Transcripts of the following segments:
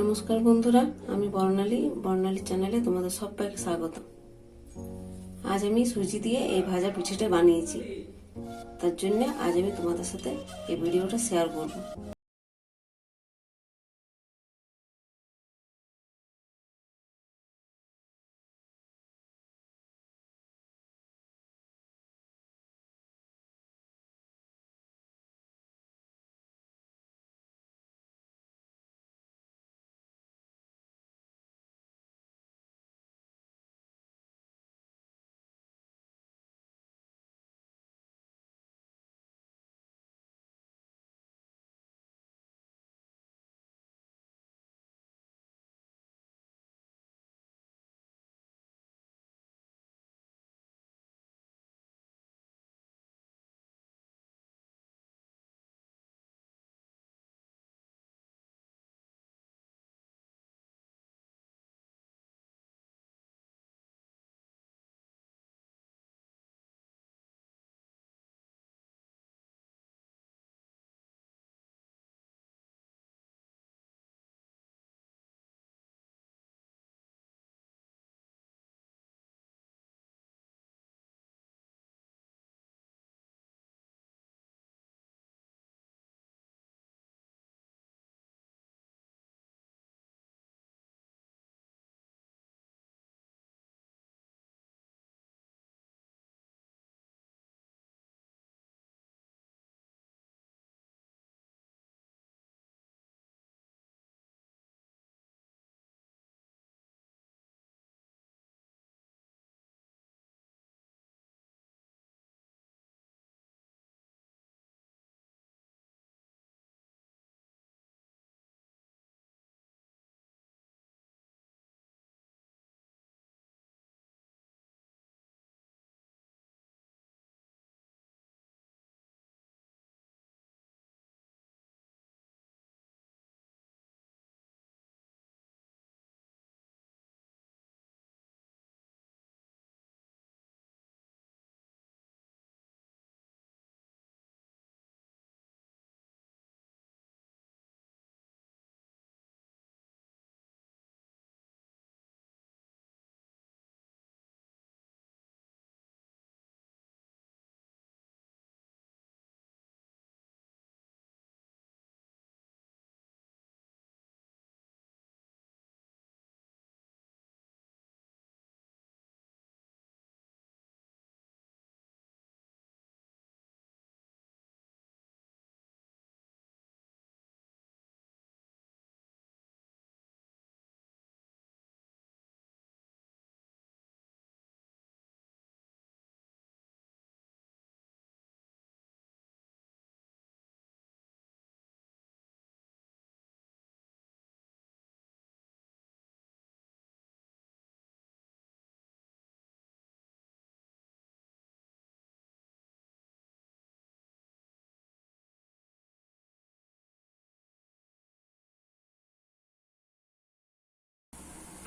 নমস্কার বন্ধুরা, আমি বর্ণালী বর্ণালী চ্যানেলে তোমাদের সবাইকে স্বাগত। আজ আমি সুজি দিয়ে এই ভাজা পিঠেটা বানিয়েছি। তার জন্য আজ আমি তোমাদের সাথে এই ভিডিওটা শেয়ার করব।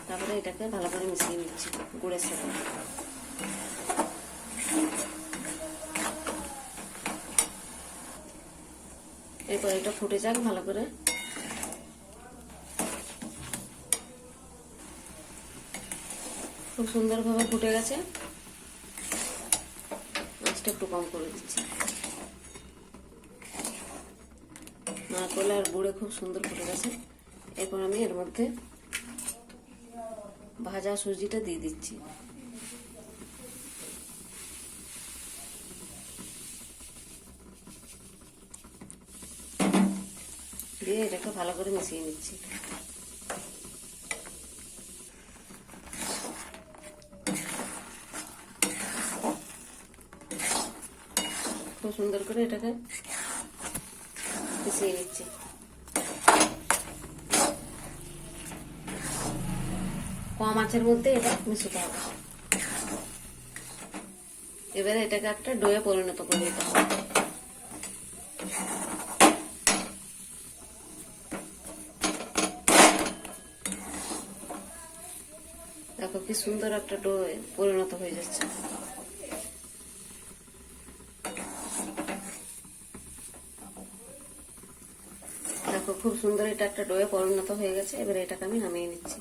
তারপরে এটাকে ভালো করে মিশিয়ে নিচ্ছি, গুড়ের সাথে। এরপর এটা ফুটে যাক ভালো করে। খুব সুন্দরভাবে ফুটে গেছে। মাছটা একটু কম করে দিচ্ছি। নারকোল আর গুড়ে খুব সুন্দর ফুটে গেছে। এরপর আমি এর মধ্যে ভাজা সুজিটা দিয়ে দিচ্ছি। দিয়ে এটাকে ভালো করে মিশিয়ে নিচ্ছি। খুব সুন্দর করে এটাকে মিশিয়ে নিচ্ছি। কম আঁচের মধ্যে এটা মিশাতে হবে। এবারে এটাকে একটা ডোয়ে পরিণত করে দিতে হবে। দেখো কি সুন্দর একটা ডোয়ে পরিণত হয়ে যাচ্ছে। দেখো খুব সুন্দর এটা একটা ডোয়ে পরিণত হয়ে গেছে, এবারে এটাকে আমি নামিয়ে নিচ্ছি।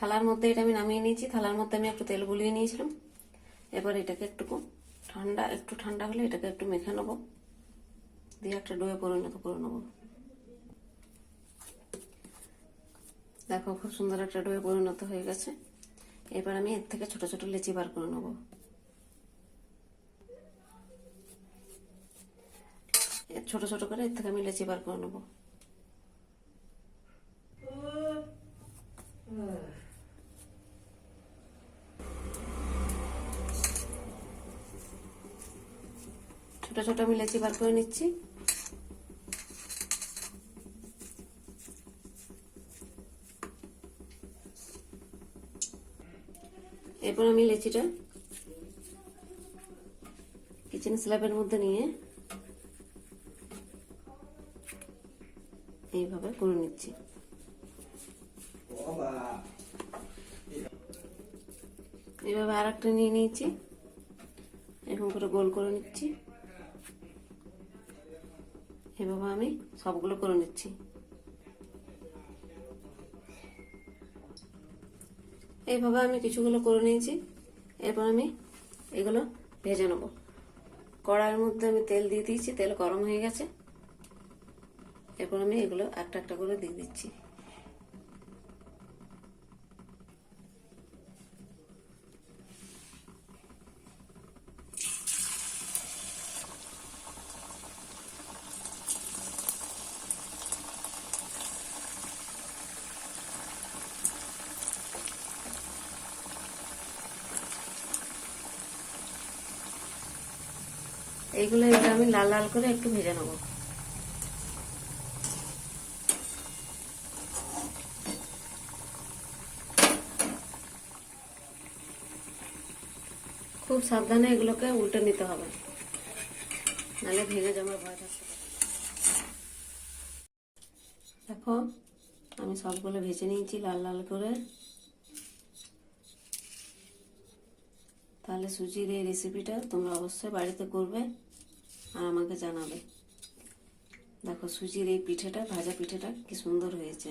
থালার মধ্যে এটা আমি নামিয়ে নিয়েছি। থালার মধ্যে আমি একটু তেল গুলিয়ে নিয়েছিলাম। এবার এটাকে একটু ঠান্ডা একটু ঠান্ডা হলে এটাকে একটু মেখে নেব। দিয়ে একটা ডোয়ে পরিণত করে নেব। দেখো, খুব সুন্দর একটা ডোয়ে পরিণত হয়ে গেছে। এবার আমি এর থেকে ছোট ছোট লেচি বার করে নেব। ছোট ছোট করে এর থেকে আমি লেচি বার করে নেব। ছোট আমি লেচি বার করে নিচ্ছি। এরপর আমি লেচিটা কিচেন স্ল্যাবের মধ্যে নিয়ে এইভাবে করে নিচ্ছি। এইভাবে আর একটা নিয়ে নিয়েছি, এরকম করে গোল করে নিচ্ছি। এভাবে আমি সবগুলো করে নিচ্ছি। এইভাবে আমি কিছুগুলো করে নিয়েছি। এরপর আমি এগুলো ভেজে নেব। কড়াইয়ের মধ্যে আমি তেল দিয়ে দিয়েছি, তেল গরম হয়ে গেছে। এরপর আমি এগুলো একটা একটা করে দিয়ে দিচ্ছি। এইগুলো এবার আমি লাল লাল করে একটু ভেজে নেব। খুব সাবধানে এগুলোকে উল্টে নিতে হবে। নাহলে ভেঙে যাওয়ার ভয় পারে। দেখো, আমি সবগুলো ভেজে নিয়েছি লাল লাল করে। তাহলে সুজির এই রেসিপিটা তোমরা অবশ্যই বাড়িতে করবে আর আমাকে জানাবে। দেখো, সুজির এই পিঠেটা, ভাজা পিঠেটা কি সুন্দর হয়েছে।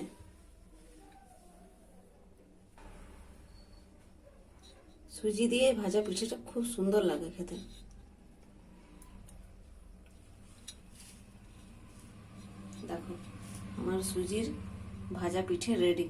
সুজি দিয়ে ভাজা পিঠেটা খুব সুন্দর লাগে খেতে। দেখো, আমার সুজির ভাজা পিঠে রেডি